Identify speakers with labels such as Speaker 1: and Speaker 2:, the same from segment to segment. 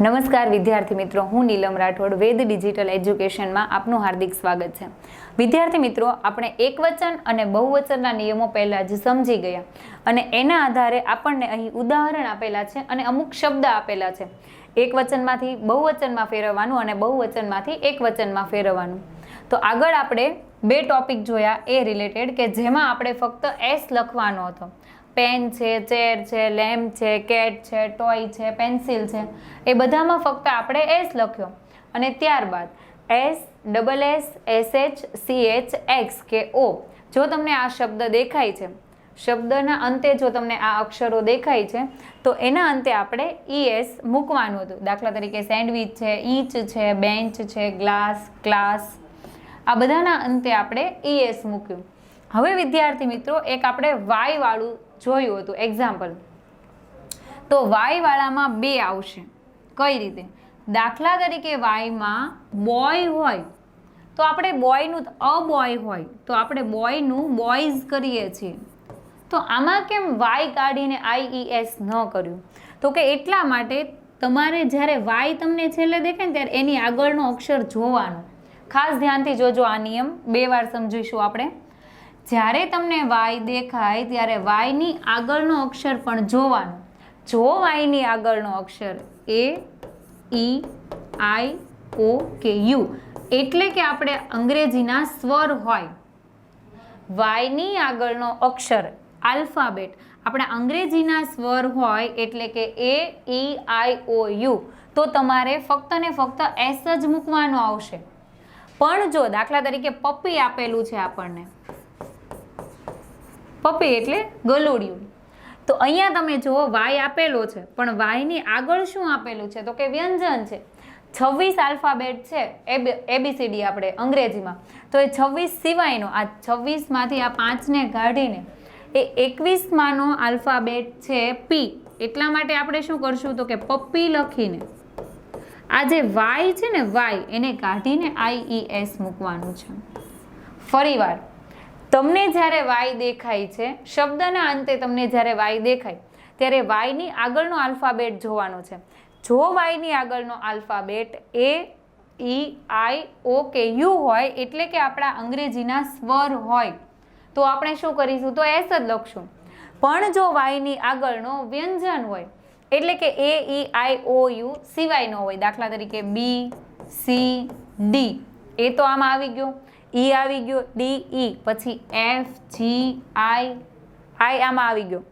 Speaker 1: નમસ્કાર વિદ્યાર્થી મિત્રો, હું નીલમ રાઠોડ, વેદ ડિજિટલ એજ્યુકેશનમાં આપનું હાર્દિક સ્વાગત છે. વિદ્યાર્થી મિત્રો, આપણે એકવચન અને બહુવચનના નિયમો પહેલાં જ સમજી ગયા અને એના આધારે આપણને અહીં ઉદાહરણ આપેલા છે અને અમુક શબ્દ આપેલા છે. એકવચનમાંથી બહુવચનમાં ફેરવવાનું અને બહુવચનમાંથી એકવચનમાં ફેરવવાનું. તો આગળ આપણે બે ટોપિક જોયા, એ રિલેટેડ કે જેમાં આપણે ફક્ત એસ લખવાનો હતો. પેન છે, ચેર છે, લેમ્પ છે, કેટ છે, ટોય છે, પેન્સિલ છે, એ બધામાં ફક્ત આપણે એસ લખ્યો. અને ત્યારબાદ S, double S S H, C H, X K O. જો તમને આ શબ્દ દેખાય છે, શબ્દના અંતે જો તમને આ અક્ષરો દેખાય છે, તો એના અંતે આપણે ઈએસ મૂકવાનું હતું. દાખલા તરીકે સેન્ડવિચ છે, ઈંચ છે, બેન્ચ છે, ગ્લાસ, ક્લાસ. આ બધાના અંતે આપણે ઈએસ મૂક્યું. હવે વિદ્યાર્થી મિત્રો, એક આપણે વાય વાળું જોયું હતું. એક્ઝામ્પલ તો વાયવાળામાં બે આવશે. કઈ રીતે? દાખલા તરીકે વાયમાં બોય હોય, તો આપણે બોયનું અ બોય હોય, તો આપણે બોયનું બોયઝ કરીએ છીએ. તો આમાં કેમ વાય કાઢીને આઈઈએસ ન કર્યું? તો કે એટલા માટે તમારે જ્યારે વાય તમને છેલ્લે દેખાય ને ત્યારે એની આગળનો અક્ષર જોવાનો. ખાસ ધ્યાનથી જોજો આ નિયમ. બે વાર સમજીશું આપણે. જ્યારે તમને વાય દેખાય, ત્યારે વાયની આગળનો અક્ષર પણ જોવાનો. જો વાયની આગળનો અક્ષર એ, ઈ, આઈ, ઓ, કે, યુ, એટલે કે આપણે અંગ્રેજીના સ્વર હોય. વાયની આગળનો અક્ષર, આલ્ફાબેટ, આપણા અંગ્રેજીના સ્વર હોય એટલે કે એ, ઈ, આઈ, ઓ, યુ, તો તમારે ફક્ત ને ફક્ત એસ જ મૂકવાનો આવશે. પણ જો દાખલા તરીકે પપ્પી આપેલું છે આપણને પપ્પી એટલે ગલોડિયું. તો અહીંયા તમે જુઓ, વાય આપેલો છે, પણ વાયની આગળ શું આપેલું છે? તો કે વ્યંજન છે. છવ્વીસ આલ્ફાબેટ છે એબીસીડી આપણે અંગ્રેજીમાં. તો એ છવ્વીસ સિવાયનો, આ છવ્વીસમાંથી આ પાંચને કાઢીને, એ એકવીસમાંનો આલ્ફાબેટ છે પી એટલા માટે આપણે શું કરશું? તો કે પપ્પી લખીને, આ જે વાય છે ને વાય, એને કાઢીને આઈઈએસ મૂકવાનું છે. ફરીવાર તમને જ્યારે વાય દેખાય છે, શબ્દના અંતે તમને જ્યારે વાય દેખાય, ત્યારે વાયની આગળનો આલ્ફાબેટ જોવાનો છે. જો વાયની આગળનો આલ્ફાબેટ એ, ઈ, આઈ, ઓ કે યુ હોય, એટલે કે આપણા અંગ્રેજીના સ્વર હોય, તો આપણે શું કરીશું? તો એસ જ લખશું. પણ જો વાયની આગળનો વ્યંજન હોય, એટલે કે એ, ઈ, આઈ, ઓ, યુ સિવાયનો હોય, દાખલા તરીકે બી, સી, ડી, એ તો આમાં આવી ગયો. ઈ આવી ગયો, ડી, ઈ. પછી એફ, જી, આઈ. આઈ આમાં આવી ગયો.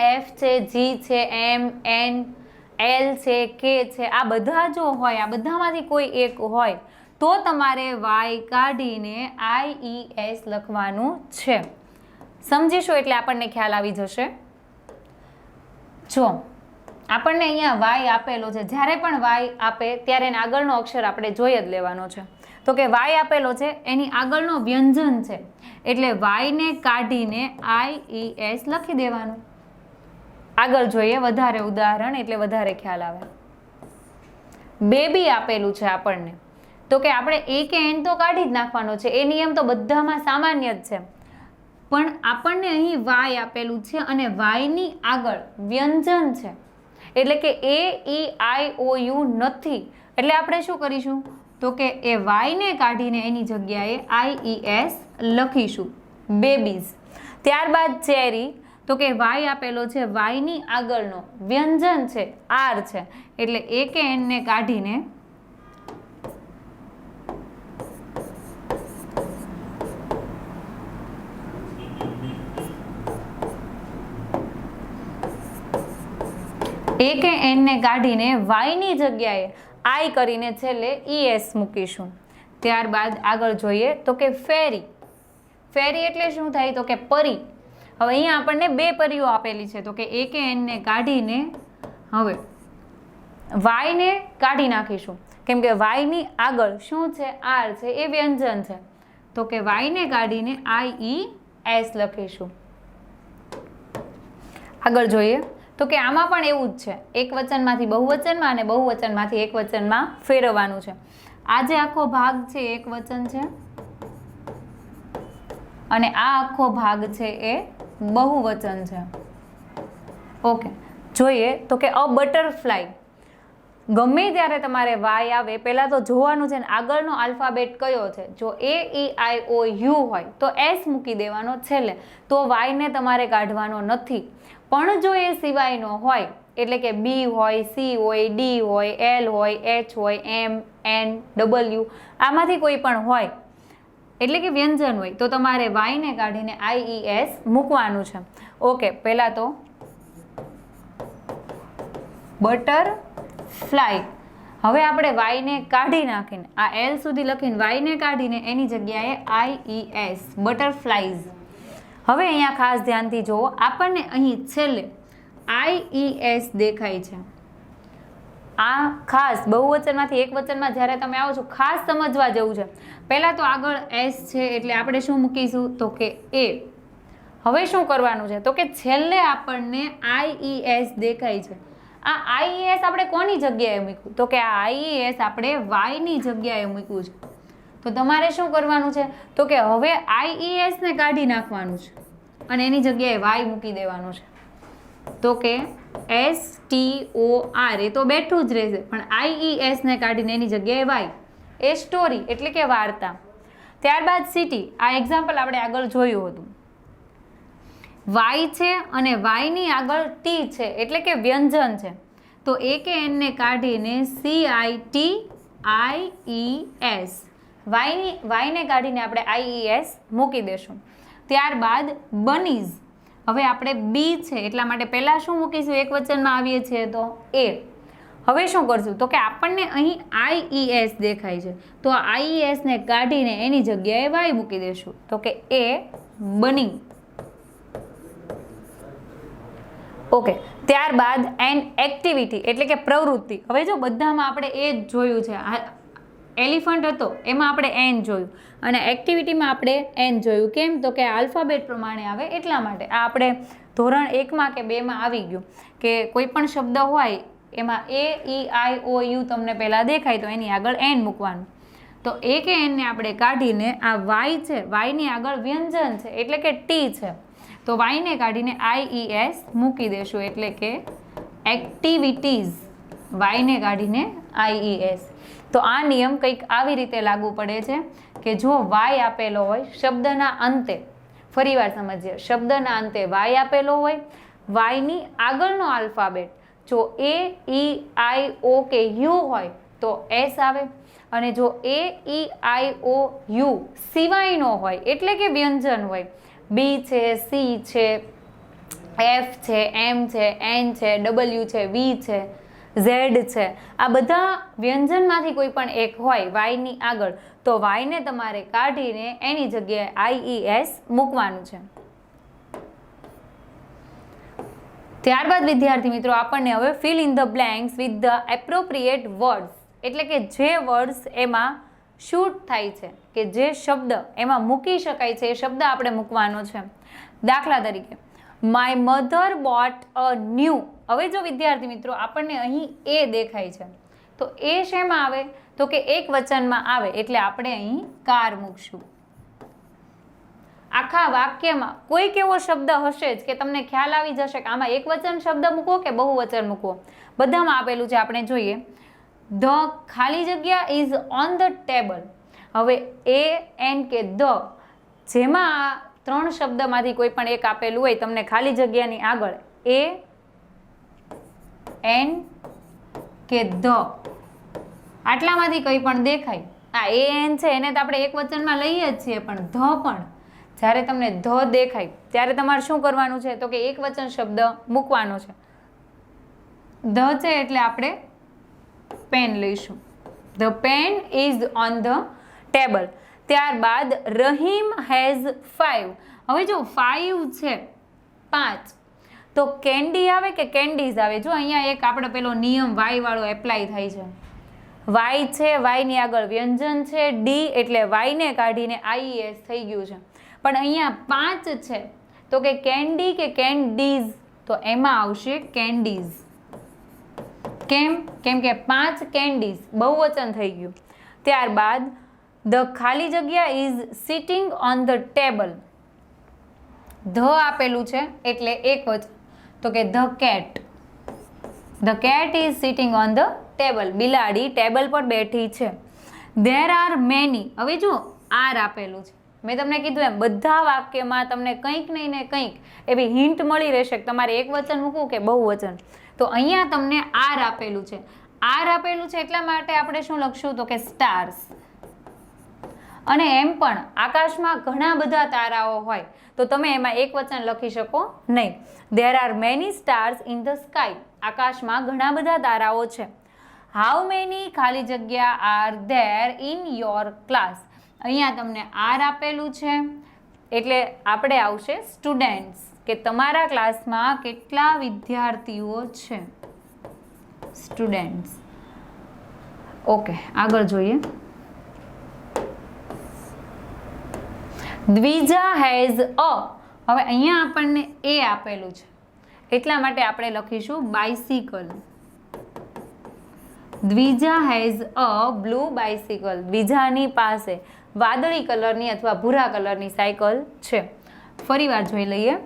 Speaker 1: એફ છે, જી છે, એમ, એન, એલ છે, કે છે. આ બધા જો હોય, આ બધામાંથી કોઈ એક હોય, તો તમારે વાય કાઢીને આઈ ઈ એસ લખવાનું છે. સમજીશું એટલે આપણને ખ્યાલ આવી જશે? જો, આપણને અહીંયા વાય આપેલો છે. જ્યારે પણ વાય આપે, ત્યારે એને આગળનો અક્ષર આપણે જોઈ જ લેવાનો છે. તો કે વાય આપેલો છે, એની આગળનો વ્યંજન છે. એટલે વાયને કાઢીને આઈ ઈ એસ લખી દેવાનું. આગળ જોઈએ, વધારે ઉદાહરણ, એટલે વધારે ખ્યાલ આવે. બેબી આપેલું છે આપણને. તો કે આપણે એ કે એન તો કાઢી જ નાખવાનો છે, એ નિયમ તો બધામાં સામાન્ય જ છે. પણ આપણને અહીં વાય આપેલું છે અને વાયની આગળ વ્યંજન છે. એટલે કે એ ઈ આઈ ઓ યુ નથી. એટલે આપણે શું કરીશું? તો કે એ વાયને કાઢીને એની જગ્યાએ આઈઈએસ લખીશું. બેબીઝ ત્યારબાદ ચેરી તો કે વાય આપેલો છે વાયની આગળનો. વ્યંજન છે આર છે. એટલે એ એનને કાઢીને એ એનને કાઢીને વાયની જગ્યાએ આઈ કરીને છેલ્લે ઈએસ મૂકીશું. ત્યારબાદ આગળ જોઈએ તો કે ફેરી. ફેરી એટલે શું થાય? તો કે પરી. હવે અહીંયા આપણને બે પરીઓ આપેલી છે. તો કે એ કે એનને કાઢીને હવે વાયને કાઢી નાખીશું. કેમ કે વાયની આગળ શું છે? આર છે. એ વ્યંજન છે. તો કે વાયને કાઢીને આઈ ઈ એસ લખીશું. આગળ જોઈએ. તો કે આમાં પણ એવું જ છે. એક વચનમાંથી બહુવચનમાં અને બહુવચનમાંથી એક વચનમાં ફેરવવાનું છે. આ જે આખો ભાગ છે એક વચન છે? અને આ આખો ભાગ છે એ બહુવચન છે. ઓકે. જોઈએ તો કે અ બટરફ્લાય. ગમે ત્યારે તમારે વાય આવે, પહેલાં તો જોવાનું છે ને આગળનો આલ્ફાબેટ કયો છે? જો એ ઈ આઈ ઓ યુ હોય તો એસ મૂકી દેવાનો છેલ્લે. તો વાયને તમારે કાઢવાનો નથી. પણ જો એ સિવાયનો હોય, એટલે કે બી હોય, સી હોય, ડી હોય, એલ હોય, એચ હોય, એમ, એન, ડબલ્યુ, આમાંથી કોઈ પણ હોય, એટલે કે વ્યંજન હોય, તો તમારે વાયને કાઢીને આઈ એસ મૂકવાનું છે. ઓકે, પહેલાં તો બટર ફ્લાય. હવે આપણે વાયને કાઢી નાખીને, આ એલ સુધી લખીને વાયને કાઢીને એની જગ્યાએ આઈ ઈ એસ બટરફ્લાઈઝ હવે અહીંયા ખાસ ધ્યાનથી જુઓ, આપણને અહીં છેલ્લે આઈઈએસ દેખાય છે. આ ખાસ બહુવચનમાંથી એક વચનમાં જ્યારે તમે આવો છો, ખાસ સમજવા જેવું છે. પહેલાં તો આગળ એસ છે એટલે આપણે શું મૂકીશું? તો કે એ. હવે શું કરવાનું છે? તો કે છેલ્લે આપણને આઈઈએસ દેખાય છે. આ આઈઈએસ આપણે કોની જગ્યાએ મૂક્યું? તો કે આ આઈઈએસ આપણે વાયની જગ્યાએ મૂક્યું છે. તો તમારે શું કરવાનું છે? તો કે હવે આઈઈએસ ને કાઢી નાખવાનું છે. અને એની જગ્યાએ વાય મૂકી દેવાનું છે. તો કે S T O R A તો બેઠું જ રહેશે. પણ આઈઈએસ ને કાઢીને એની જગ્યાએ વાય એ સ્ટોરી એટલે કે વાર્તા. ત્યારબાદ સિટી આ એક્ઝામ્પલ આપણે આગળ જોયું હતું. વાય છે અને વાયની આગળ ટી છે. એટલે કે વ્યંજન છે. તો એ કે એનને કાઢીને C I T I E S વાયની, વાયને કાઢીને આપણે આઈઈએસ મૂકી દેશું. ત્યારબાદ બનીઝ. હવે આપણે બી છે, એટલા માટે પહેલાં શું મૂકીશું? એક વચનમાં આવીએ છીએ તો એ. હવે શું કરશું? તો કે આપણને અહીં આઈઈએસ દેખાય છે. તો આઈઈએસને કાઢીને એની જગ્યાએ વાય મૂકી દેશું. તો કે એ બની. ઓકે, ત્યારબાદ એન એક્ટિવિટી, એટલે કે પ્રવૃત્તિ. હવે જો બધામાં આપણે એ જ જોયું છે એલિફન્ટ હતો, એમાં આપણે એન જોયું. અને એક્ટિવિટીમાં આપણે એન જોયું. કેમ? તો કે આલ્ફાબેટ પ્રમાણે આવે એટલા માટે. આ આપણે ધોરણ એકમાં કે બેમાં આવી ગયું. કે કોઈ પણ શબ્દ હોય, એમાં એ ઈ આઈ ઓ યુ તમને પહેલાં દેખાય, તો એની આગળ એન મૂકવાનું. તો એ કે એનને આપણે કાઢીને આ વાય છે વાયની આગળ વ્યંજન છે, એટલે કે ટી છે. તો વાયને કાઢીને આઈ એસ મૂકી દેશું, એટલે કે એક્ટિવિટીઝ વાયને કાઢીને આઈ તો આ નિયમ કંઈક આવી રીતે લાગુ પડે છે કે જો વાય આપેલો હોય શબ્દના અંતે, ફરીવાર સમજીએ, શબ્દના અંતે વાય આપેલો હોય, વાયની આગળનો આલ્ફાબેટ જો એ ઈ આઈ ઓ કે યુ હોય તો એસ આવે અને જો એ ઈ આઈ ઓ યુ સિવાયનો હોય એટલે કે વ્યંજન હોય બી છે સી છે એફ છે એમ છે એન છે ડબલ્યુ છે વી છે ઝેડ છે. આ બધા વ્યંજનમાંથી કોઈ પણ એક હોય વાયની આગળ, તો વાયને તમારે કાઢીને એની જગ્યાએ આઈ એસ મૂકવાનું છે. ત્યારબાદ, વિદ્યાર્થી મિત્રો, આપણને હવે fill in the blanks with the appropriate words એટલે કે જે વર્ડ્સ એમાં શૂટ થાય છે, કે જે શબ્દ એમાં મૂકી શકાય છે, એ શબ્દ આપણે મૂકવાનો છે. દાખલા તરીકે my mother bought a new હવે જો વિદ્યાર્થી મિત્રો, આપણને અહીં એ દેખાય છે. તો એ શેમાં આવે? તો કે એક વચનમાં આવે. એટલે આપણે અહીં કાર મૂકશું. આખા વાક્યમાં કોઈક એવો શબ્દ હશે જ કે તમને ખ્યાલ આવી જશે કે આમાં એક વચન શબ્દ મૂકવો કે બહુવચન મૂકવો? બધામાં આપેલું છે. આપણે જોઈએ. ધ ખાલી જગ્યા ઇઝ ઓન ધ ટેબલ. હવે એ એન કે ધ, જેમાં ત્રણ શબ્દમાંથી કોઈ પણ એક આપેલું હોય, તમને ખાલી જગ્યાની આગળ એ, એન કે ધ. આટલામાંથી કંઈ પણ દેખાય. આ એ, એન છે, એને તો આપણે એક વચનમાં લઈએ જ છીએ, પણ ધ પણ. જ્યારે તમને ધ દેખાય, ત્યારે તમારે શું કરવાનું છે? તો કે એક વચન શબ્દ મૂકવાનો છે. ધ છે એટલે આપણે પેન લઈશું. The pen is on the table. ત્યારબાદ રહીમ હેઝ ફાઇવ હવે જો ફાઇવ છે, પાંચ. તો કેન્ડી આવે કે કેન્ડીઝ આવે? જો અહીંયા એક આપણે પેલો નિયમ વાય વાળો એપ્લાય થાય છે. વાય છે, વાયની આગળ વ્યંજન છે ડી એટલે વાયને કાઢીને આઈએસ થઈ ગયું છે. પણ અહીંયા પાંચ છે. તો કે કેન્ડી કે કેન્ડીઝ? તો એમાં આવશે કેન્ડીઝ. કેમ? કેમ કે પાંચ કેન્ડીઝ બહુવચન થઈ ગયું. ત્યારબાદ ધ ખાલી જગ્યા is sitting on the table. The આપેલું છે એટલે એક વચન તો કે the cat. The cat is sitting on the table. બિલાડી ટેબલ પર બેઠી છે. ધેર આર મેની હવે જુઓ આર આપેલું છે. મેં તમને કીધું એમ, બધા વાક્યમાં તમને કંઈક નહીં ને કંઈક એવી હિન્ટ મળી રહેશે તમારે એક વચન મૂકવું કે બહુ વચન તો અહીંયા તમને આર આપેલું છે. આર આપેલું છે એટલા માટે આપણે શું લખશું? તો કે સ્ટાર્સ અને એમ પણ આકાશમાં ઘણા બધા તારાઓ હોય, તો તમે એમાં એક વચન લખી શકો? નહીં. There are many stars in the sky આકાશમાં ઘણા બધા તારાઓ છે. હાઉ મેની ખાલી જગ્યા are there in your class અહીંયા તમને આર આપેલું છે. એટલે આપણે આવશે સ્ટુડન્ટ્સ કે તમારા ક્લાસમાં કેટલા વિદ્યાર્થીઓ છે? સ્ટુડન્ટ્સ ઓકે આગળ જોઈએ. દ્વિજા હેઝ અ હવે અહીંયા આપણને એ આપેલું છે. એટલા માટે આપણે લખીશું bicycle Dwija has a blue bicycle દ્વિજાની પાસે વાદળી કલરની અથવા ભૂરા કલરની સાયકલ છે. ફરીવાર જોઈ લઈએ.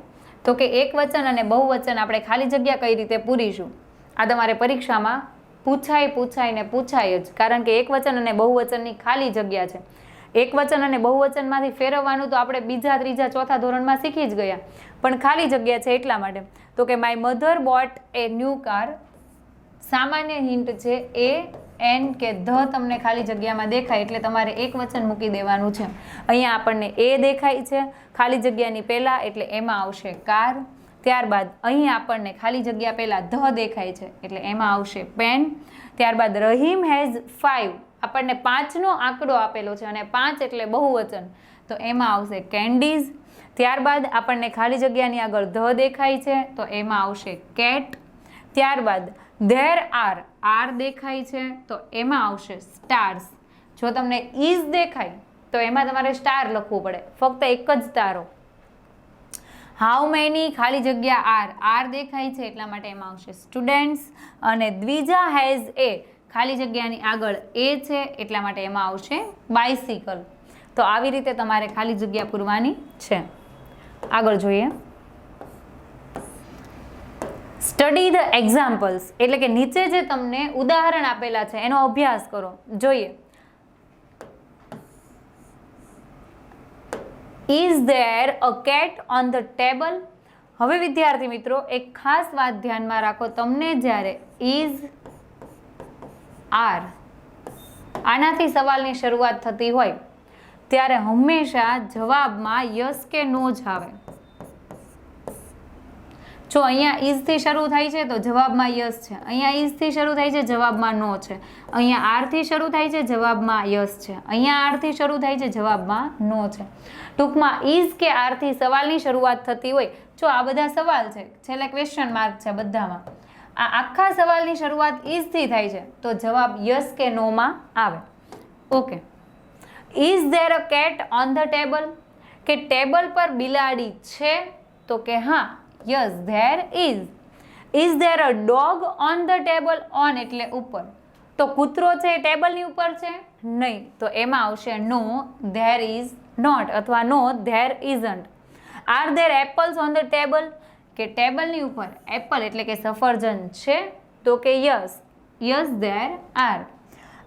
Speaker 1: તો કે એક વચન અને બહુવચન આપણે ખાલી જગ્યા કઈ રીતે પૂરીશું? આ તમારે પરીક્ષામાં પૂછાય પૂછાય ને પૂછાય જ. કારણ કે એક વચન અને બહુવચનની ખાલી જગ્યા છે. એક વચન અને બહુવચનમાંથી ફેરવવાનું તો આપણે બીજા, ત્રીજા, ચોથા ધોરણમાં શીખી જ ગયા. પણ ખાલી જગ્યા છે એટલા માટે. તો કે my mother bought a new car સામાન્ય હિન્ટ છે એ એન કે ધ તમને ખાલી જગ્યામાં દેખાય એટલે તમારે એક વચન મૂકી દેવાનું છે. અહીંયા આપણને એ દેખાય છે, ખાલી જગ્યાની પહેલાં એટલે એમાં આવશે કાર. ત્યારબાદ અહીં આપણને ખાલી જગ્યા પહેલાં ધ દેખાય છે એટલે એમાં આવશે પેન ત્યારબાદ રહીમ હેઝ ફાઇવ આપણને પાંચનો આંકડો આપેલો છે અને પાંચ એટલે બહુવચન. તો એમાં આવશે કેન્ડીઝ. ત્યારબાદ આપણને ખાલી જગ્યાની આગળ ધ દેખાય છે, તો એમાં આવશે કેટ. ત્યારબાદ ધેર આર આર દેખાય છે, તો એમાં આવશે સ્ટાર્સ. જો તમને ઇઝ દેખાય, તો એમાં તમારે સ્ટાર લખવું પડે. ફક્ત એક જ તારો. હાઉ મેની, ખાલી જગ્યા આર. આર દેખાય છે, એટલા માટે એમાં આવશે સ્ટુડન્ટ્સ. અને દ્વિજા હેઝ એ ખાલી જગ્યાની આગળ એ છે, એટલા માટે એમાં આવશે બાયસિકલ તો આવી રીતે તમારે ખાલી જગ્યા પૂરવાની છે. આગળ જોઈએ. સ્ટડી ધ એક્ઝામ્પલ્સ એટલે કે નીચે જે તમને ઉદાહરણ આપેલા છે, એનો અભ્યાસ કરો. જોઈએ. Is there a cat on the table હવે વિદ્યાર્થી મિત્રો, એક ખાસ વાત ધ્યાનમાં રાખો. તમને જ્યારે ઇઝ આર. આનાથી સવાલની શરૂઆત થતી હોય ત્યારે હંમેશા જવાબમાં યસ કે નો જ આવે. જો અહીંયા ઇઝથી શરૂ થાય છે તો જવાબમાં યસ છે. અહીંયા ઇઝથી શરૂ થાય છે જવાબમાં નો છે. અહીંયા આરથી શરૂ થાય છે જવાબમાં યસ છે. અહીંયા આરથી શરૂ થાય છે જવાબમાં નો છે. ટૂંકમાં ઇઝ કે આરથી સવાલની શરૂઆત થતી હોય. જો આ બધા સવાલ છે, છેલ્લે ક્વેશ્ચન માર્ક છે બધામાં. આ આખા સવાલની શરૂઆત ઇઝથી થાય છે. તો જવાબ યસ કે નોમાં આવે. Okay. Is there a cat on the table કે ટેબલ પર બિલાડી છે? તો કે હા, yes, there is. Is there a dog on the table on એટલે ઉપર. તો કૂતરો છે એ ટેબલની ઉપર છે? નહીં. તો એમાં આવશે નો, ધેર ઇઝ નોટ અથવા no, there isn't. Are there apples on the table કે ટેબલની ઉપર એપલ એટલે કે સફરજન છે, તો કે yes. Yes there are.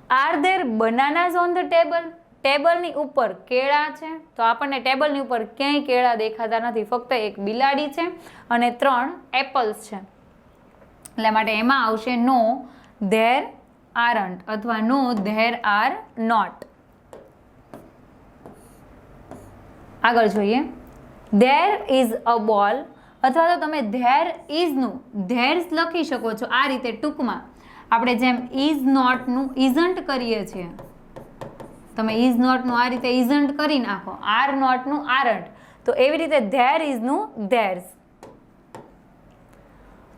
Speaker 1: Are there bananas on the table. ટેબલની ઉપર કેળા છે, તો આપણને ટેબલની ઉપર ક્યાંય કેળા દેખાતા નથી, ફક્ત એક બિલાડી છે અને ત્રણ એપલ્સ છે. એટલે માટે એમાં આવશે નો ધેર આરન્ટ અથવા નો ધેર આર નોટ. આગળ જોઈએ. ધેર ઇઝ અ બોલ અથવા તો તમે ધેર ઇઝનું ધેર્સ લખી શકો છો આ રીતે ટૂંકમાં. આપણે જેમ ઇઝ નોટનું ઇઝન્ટ કરીએ છીએ, તમે ઇઝ નોટનું આ રીતે ઇઝન્ટ કરી નાખો આર નોટનું આરન્ટ તો એવી રીતે ધેર ઇઝનું ધેર્સ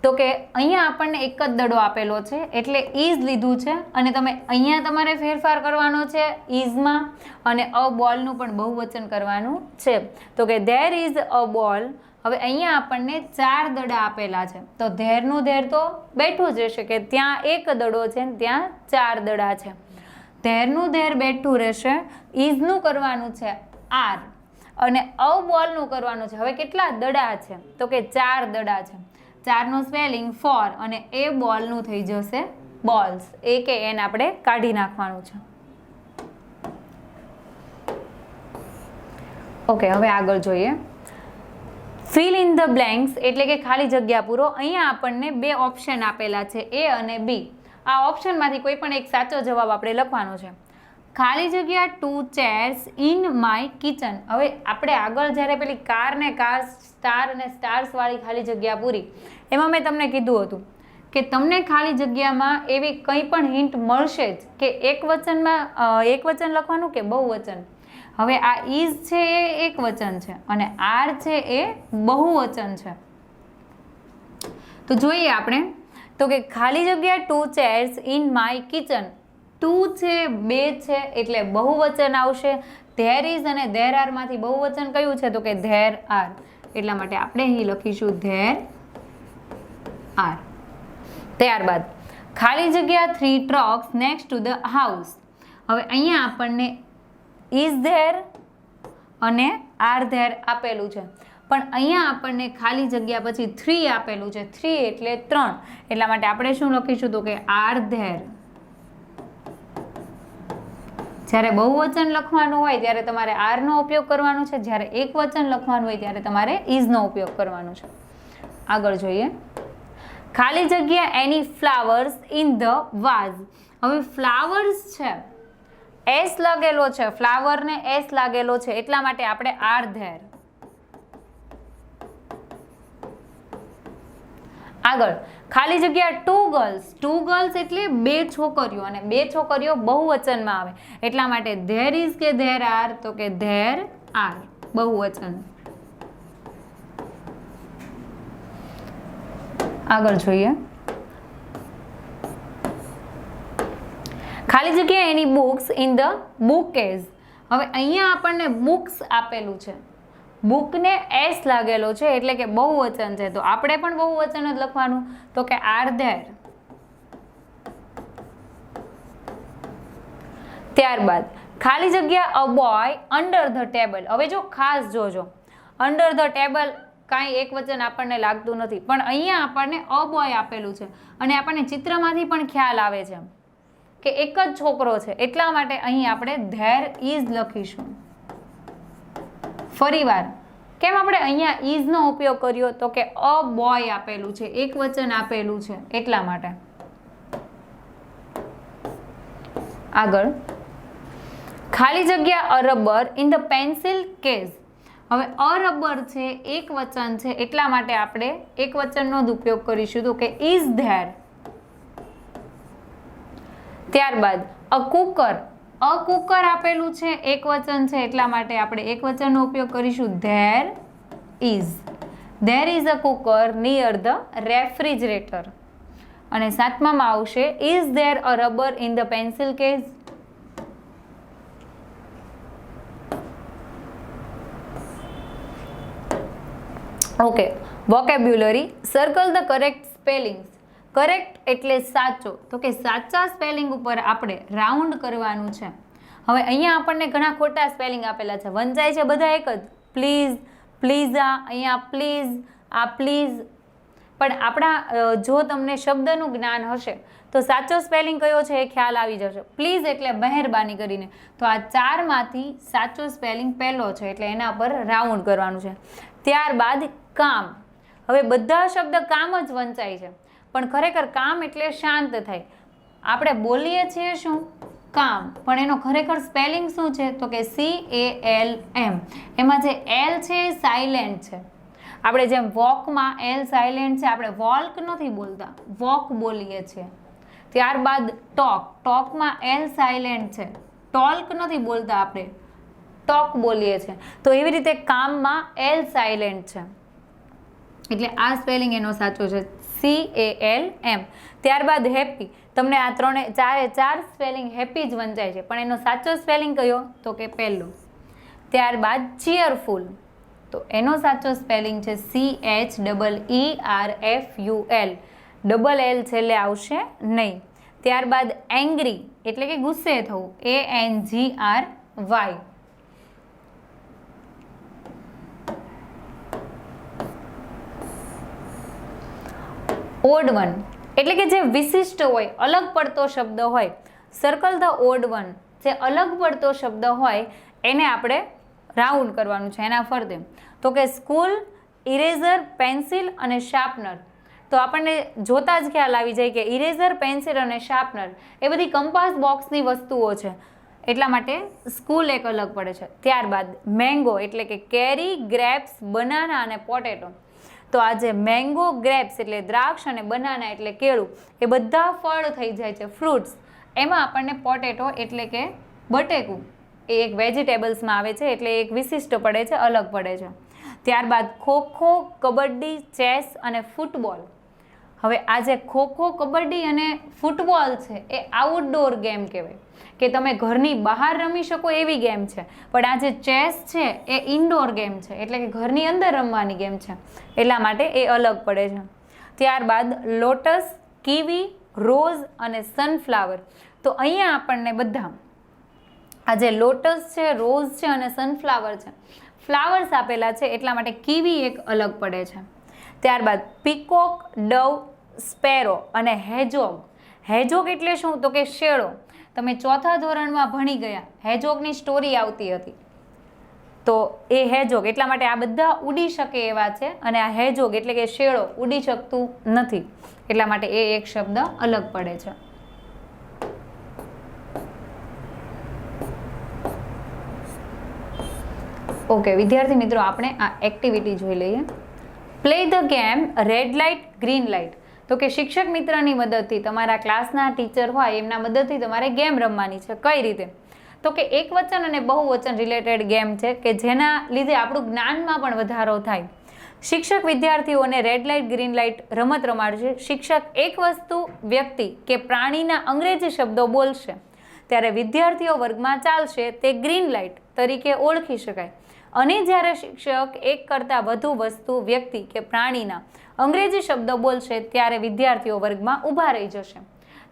Speaker 1: તો કે અહીંયા આપણને એક જ દડો આપેલો છે, એટલે ઇઝ લીધું છે, અને તમે અહીંયા તમારે ફેરફાર કરવાનો છે ઇઝમાં અને અ બોલનું પણ બહુવચન કરવાનું છે. તો કે ધેર ઇઝ અ બોલ હવે અહીંયા આપણને ચાર દડા આપેલા છે. તો ધેરનું ધેર તો બેઠું જ રહેશે કે ત્યાં એક દડો છે ને ત્યાં ચાર દડા છે. ધેરનું ધેર બેઠું રહેશે ઇઝનું કરવાનું છે આર. અને અવ બોલનું કરવાનું છે. હવે કેટલા દડા છે? તો કે ચાર દડા છે. ચારનું સ્પેલિંગ ફોર અને એ બોલનું થઈ જશે બોલ્સ. એ કે એન આપણે કાઢી નાખવાનું છે. ઓકે, હવે આગળ જોઈએ. ફિલ ઇન ધ બ્લેન્ક્સ એટલે કે ખાલી જગ્યા પૂરો. અહીંયા આપણને બે ઓપ્શન આપેલા છે એ અને બી આ ઓપ્શનમાંથી કોઈ પણ એક સાચો જવાબ આપણે લખવાનો છે. ખાલી જગ્યા two chairs in my kitchen હવે આપણે આગળ જ્યારે પેલી કાર ને કાર સ્ટાર અને સ્ટાર્સવાળી ખાલી જગ્યા પૂરી, એમાં મેં તમને કીધું હતું કે તમને ખાલી જગ્યામાં એવી કંઈ પણ હિન્ટ મળશે જ કે એક વચનમાં એક વચન લખવાનું કે બહુવચન? હવે આ ઇઝ છે એ એક વચન છે અને આર છે એ બહુવચન છે. તો જોઈએ આપણે, તો કે ખાલી જગ્યા two chairs in my kitchen two છે, બે છે, એટલે બહુવચન આવશે. ધેર ઇઝ અને ધેર આરમાંથી બહુવચન કયું છે? તો કે ધેર આર એટલા માટે આપણે અહીં લખીશું ધેર આર ત્યારબાદ ખાલી જગ્યા three trucks next to the house હવે અહીંયા આપણને ઇઝ ધેર અને આર ધેર આપેલું છે. પણ અહીંયા આપણને ખાલી જગ્યા પછી થ્રી આપેલું છે. થ્રી એટલે ત્રણ. એટલા માટે આપણે શું લખીશું તો કે આર ધેર. જ્યારે બહુવચન લખવાનું હોય ત્યારે તમારે આરનો ઉપયોગ કરવાનો છે. જ્યારે એક વચન લખવાનું હોય ત્યારે તમારે ઇઝનો ઉપયોગ કરવાનો છે. આગળ જોઈએ. ખાલી જગ્યા any flowers in the vase. હવે ફ્લાવર્સ છે. એસ લાગેલો છે ફ્લાવરને એસ લાગેલો છે, એટલા માટે આપણે આર ધેર. આગળ, ખાલી જગ્યા ટુ ગર્લ્સ ટુ ગર્લ્સ એટલે બે છોકરીઓ અને બે છોકરીઓ બહુવચનમાં આવે. એટલા માટે ધેર ઇઝ કે ધેર આર તો કે ધેર આર બહુવચન. આગળ જોઈએ. ખાલી જગ્યા any books in the bookcase હવે અહીંયા આપણને બુક્સ આપેલું છે. બુકને એસ લાગેલો છે એટલે કે બહુ વચન છે. તો આપણે પણ બહુ વચન જ લખવાનું? તો કે આર ધેર. ત્યારબાદ, ખાલી જગ્યા a boy under the table હવે જો ખાસ જોજો. અંડર ધ ટેબલ કાંઈ એક વચન આપણને લાગતું નથી. પણ અહીંયા આપણને અ બોય આપેલું છે. અને આપણને ચિત્રમાંથી પણ ખ્યાલ આવે છે. કે એક જ છોકરો છે, એટલા માટે અહીં આપણે ધેર ઇઝ લખીશું. ફરીવાર, કેમ આપણે અહીંયા ઇઝનો ઉપયોગ કર્યો? તો કે અ બોય આપેલું છે, એક વચન આપેલું છે, એટલા માટે. આગળ. ખાલી જગ્યા a rubber in the pencil case હવે અ રબર છે, એક વચન છે, એટલા માટે આપણે એક વચનનો જ ઉપયોગ કરીશું. તો કે ઇઝ ધેર. ત્યારબાદ અ કુકર. અ કુકર આપેલું છે, એક વચન છે, એટલા માટે આપણે એક વચનનો ઉપયોગ કરીશું. There is there is a cooker near the refrigerator અને સાતમામાં આવશે is there a rubber in the pencil case okay vocabulary circle the correct spellings correct એટલે સાચો. તો કે સાચા સ્પેલિંગ ઉપર આપણે રાઉન્ડ કરવાનું છે. હવે અહીંયા આપણને ઘણા ખોટા સ્પેલિંગ આપેલા છે. વંચાય છે બધા એક જ. પ્લીઝ, પ્લીઝા અહીંયા પ્લીઝ, આ પ્લીઝ. પણ આપણા જો તમને શબ્દનું જ્ઞાન હશે, તો સાચો સ્પેલિંગ કયો છે એ ખ્યાલ આવી જશે. પ્લીઝ એટલે મહેરબાની કરીને. તો આ ચારમાંથી સાચો સ્પેલિંગ પહેલો છે, એટલે એના પર રાઉન્ડ કરવાનું છે. ત્યારબાદ કામ. હવે બધા શબ્દ કામ જ વંચાય છે. પણ ખરેખર કામ એટલે શાંત થાય આપણે બોલીએ છીએ શું? કામ. પણ એનો ખરેખર સ્પેલિંગ શું છે? તો કે સી એ એલ એમ એમાં જે એલ છે એ સાયલેન્ટ છે. આપણે જેમ વોકમાં એલ સાયલેન્ટ છે, આપણે વોલ્ક નથી બોલતા. વોક બોલીએ છીએ. ત્યારબાદ ટોક. ટોકમાં એલ સાયલેન્ટ છે. ટોલ્ક નથી બોલતા આપણે. ટોક બોલીએ છીએ. તો એવી રીતે કામમાં એલ સાયલેન્ટ છે. એટલે આ સ્પેલિંગ એનો સાચો છે. સી એ એલ એમ ત્યારબાદ હેપી. તમને આ ત્રણે ચારે ચાર સ્પેલિંગ હેપી જ વંચાય છે. પણ એનો સાચો સ્પેલિંગ કયો? તો કે પહેલો. ત્યારબાદ ચીયરફુલ. તો એનો સાચો સ્પેલિંગ છે C H double E R F U L double L છેલ્લે આવશે નહીં. ત્યારબાદ એંગ્રી. એટલે કે ગુસ્સે થવું. A N G R Y odd one એટલે કે જે વિશિષ્ટ હોય, અલગ પડતો શબ્દ હોય. સર્કલ ધ ઓડ વન જે અલગ પડતો શબ્દ હોય, એને આપણે રાઉન્ડ કરવાનું છે, એના ફરતે. તો કે સ્કૂલ ઇરેઝર પેન્સિલ અને શાર્પનર તો આપણને જોતા જ ખ્યાલ આવી જાય કે ઇરેઝર પેન્સિલ અને શાર્પનર એ બધી કંપાસ બોક્સની વસ્તુઓ છે. એટલા માટે સ્કૂલ એક અલગ પડે છે. ત્યારબાદ મેંગો એટલે કે કેરી ગ્રેપ્સ બનાના અને પોટેટો તો આજે મેંગો ગ્રેપ્સ એટલે દ્રાક્ષ અને બનાના એટલે કેળું, એ બધા ફળ થઈ જાય છે ફ્રૂટ્સ એમાં આપણને પોટેટો એટલે કે બટેકું, એ એક વેજીટેબલ્સમાં આવે છે, એટલે એક વિશિષ્ટ પડે છે, અલગ પડે છે. ત્યારબાદ ખોખો, કબડ્ડી, ચેસ અને ફૂટબોલ હવે આ જે ખોખો કબડ્ડી અને ફૂટબોલ છે, એ આઉટડોર ગેમ કહેવાય. કે તમે ઘરની બહાર રમી શકો એવી ગેમ છે, પણ આ જે ચેસ છે, એ ઇન્ડોર ગેમ છે, એટલે કે ઘરની અંદર રમવાની ગેમ છે. એટલા માટે એ અલગ પડે છે. ત્યારબાદ લોટસ કીવી રોઝ અને સનફ્લાવર તો અહીંયા આપણને બધા આ જે લોટસ છે રોઝ છે અને સનફ્લાવર છે ફ્લાવર્સ આપેલા છે, એટલા માટે કીવી એક અલગ પડે છે. ત્યારબાદ પીકોક ડવ સ્પેરો અને હેજોગ. હેજોગ એટલે શું? તો કે શેળો. તમે ચોથા ધોરણમાં ભણી ગયા, હેજોગની સ્ટોરી આવતી હતી. તો એ હેજોગ, એટલા માટે આ બધા ઉડી શકે એવા છે અને આ હેજોગ એટલે કે શેળો ઉડી શકતું નથી. એટલા માટે એ એક શબ્દ અલગ પડે છે. ઓકે, વિદ્યાર્થી મિત્રો, આપણે આ એક્ટિવિટી જોઈ લઈએ. Play the game red light green light તો કે શિક્ષક મિત્રની મદદથી તમારા ક્લાસના ટીચર હોય, એમના મદદથી તમારે ગેમ રમવાની છે. કઈ રીતે? તો કે એક વચન અને બહુવચન રિલેટેડ ગેમ છે કે જેના લીધે આપણું જ્ઞાનમાં પણ વધારો થાય. શિક્ષક વિદ્યાર્થીઓને રેડ લાઇટ ગ્રીન લાઇટ રમત રમાડશે. શિક્ષક એક વસ્તુ વ્યક્તિ કે પ્રાણીના અંગ્રેજી શબ્દો બોલશે. ત્યારે વિદ્યાર્થીઓ વર્ગમાં ચાલશે તે ગ્રીન લાઇટ તરીકે ઓળખી શકાય. અને જ્યારે શિક્ષક એક કરતાં વધુ વસ્તુ વ્યક્તિ કે પ્રાણીના અંગ્રેજી શબ્દો બોલશે ત્યારે વિદ્યાર્થીઓ વર્ગમાં ઊભા રહી જશે.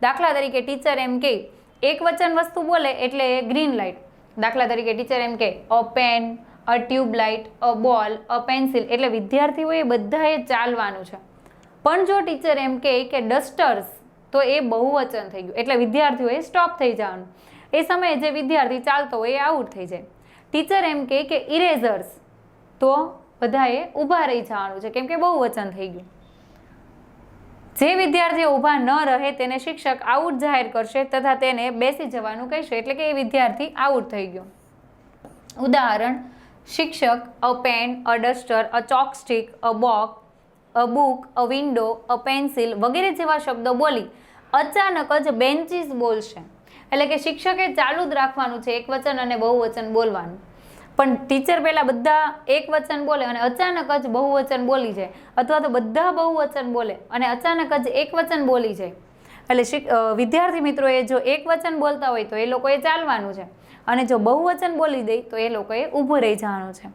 Speaker 1: દાખલા તરીકે ટીચર એમ કે, એક વચન વસ્તુ બોલે એટલે એ ગ્રીન લાઇટ. દાખલા તરીકે ટીચર એમ કે, અ પેન, અ ટ્યુબલાઇટ અ બોલ, અ પેન્સિલ. એટલે વિદ્યાર્થીઓએ બધાએ ચાલવાનું છે. પણ જો ટીચર એમ કહે કે ડસ્ટર્સ, તો એ બહુવચન થઈ ગયું. એટલે વિદ્યાર્થીઓએ સ્ટોપ થઈ જવાનું. એ સમયે જે વિદ્યાર્થી ચાલતો હોય એ આઉટ થઈ જાય. ટીચર એમ કહે કે ઇરેઝર્સ, તો બધાએ ઊભા રહી જવાનું છે. કેમ કે બહુ વચન થઈ ગયું. જે વિદ્યાર્થીઓ ઊભા ન રહે તેને શિક્ષક આઉટ જાહેર કરશે તથા તેને બેસી જવાનું કહેશે એટલે કે એ વિદ્યાર્થી આઉટ થઈ ગયો. ઉદાહરણ, શિક્ષક, a pen, a duster, a chalk stick a box a book, a window, a pencil વગેરે જેવા શબ્દો બોલી અચાનક જ બેન્ચીસ બોલશે. એટલે કે શિક્ષકે ચાલુ જ રાખવાનું છે એક વચન અને બહુ વચન બોલવાનું. પણ ટીચર પહેલાં બધા એક વચન બોલે અને અચાનક જ બહુવચન બોલી જાય. અથવા તો બધા બહુવચન બોલે અને અચાનક જ એક વચન બોલી જાય. એટલે વિદ્યાર્થી મિત્રોએ જો એક વચન બોલતા હોય તો એ લોકોએ ચાલવાનું છે. અને જો બહુવચન બોલી દે તો એ લોકોએ ઊભું રહી જવાનું છે.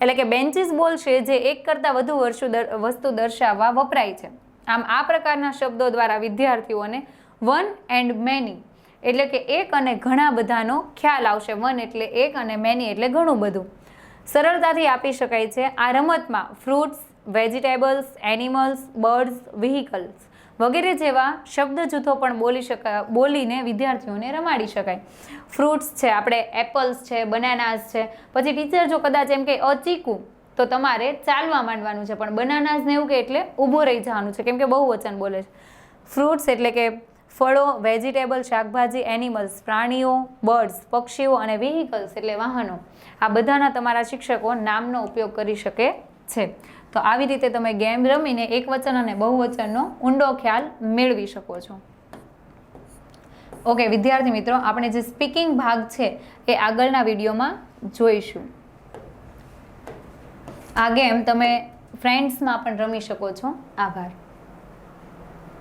Speaker 1: એટલે કે બેન્ચીસ બોલશે જે એક કરતાં વધુ વર્ષો દર- વસ્તુ દર્શાવવા વપરાય છે. આમ આ પ્રકારના શબ્દો દ્વારા વિદ્યાર્થીઓને વન એન્ડ મેની એટલે કે એક અને ઘણા બધાનો ખ્યાલ આવશે, વન એટલે એક અને મેની એટલે ઘણું બધું. સરળતાથી આપી શકાય છે આ રમતમાં fruits vegetables animals birds vehicles વગેરે જેવા શબ્દ જૂથો પણ બોલી શકાય બોલીને વિદ્યાર્થીઓને રમાડી શકાય. ફ્રૂટ્સ છે, આપણે એપલ્સ છે બનાનાસ છે. પછી ટીચર જો કદાચ એમ કે અચીકું, તો તમારે ચાલવા માંડવાનું છે. પણ બનાનાસ ને એવું કે એટલે ઊભું રહી જવાનું છે. કેમ કે બહુ વચન બોલે છે. ફ્રૂટ્સ એટલે કે ફળો, વેજીટેબલ, શાકભાજી એનિમલ્સ પ્રાણીઓ બર્ડ્સ પક્ષીઓ અને વ્હીકલ્સ એટલે વાહનો. આ બધાના તમારા શિક્ષકો નામનો ઉપયોગ કરી શકે છે. તો આવી રીતે તમે ગેમ રમીને એકવચન અને બહુવચનનો ઊંડો ખ્યાલ મેળવી શકો છો. ઓકે વિદ્યાર્થી મિત્રો, આપણે જે સ્પીકિંગ ભાગ છે એ આગળના વિડીયોમાં જોઈશું. આ ગેમ તમે ફ્રેન્ડ્સમાં પણ રમી શકો છો. આભાર.